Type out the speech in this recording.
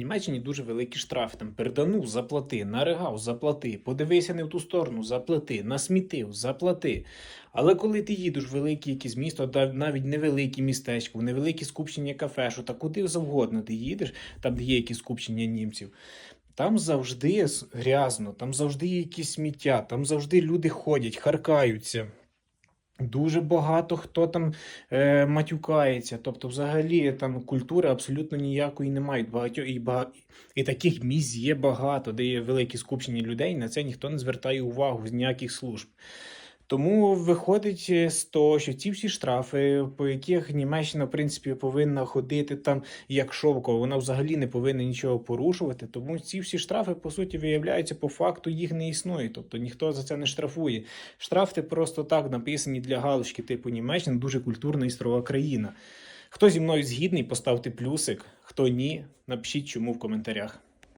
Німеччині дуже великі штрафи. Там переданув, заплати, наригав, заплати, подивися не в ту сторону, заплати, насмітив, заплати. Але коли ти їдеш в велике якесь місто, навіть невелике містечко, в невеликі скупчення кафешу, та куди завгодно ти їдеш, там є якісь скупчення німців. Там завжди грязно, там завжди якісь сміття, там завжди люди ходять, харкаються. Дуже багато хто там е, матюкається. Тобто, взагалі там культури абсолютно ніякої немає. Багатьох і, бага... і таких місць є багато, де є великі скупчення людей. На це ніхто не звертає увагу з ніяких служб. Тому виходить е, з того, що ці всі штрафи, по яких Німеччина, в принципі, повинна ходити там як шовкова, вона взагалі не повинна нічого порушувати. Тому ці всі штрафи, по суті, виявляються, по факту їх не існує. Тобто ніхто за це не штрафує. Штрафи просто так написані для галочки, типу Німеччина дуже культурна і строга країна. Хто зі мною згідний, поставте плюсик. Хто ні, напишіть чому в коментарях.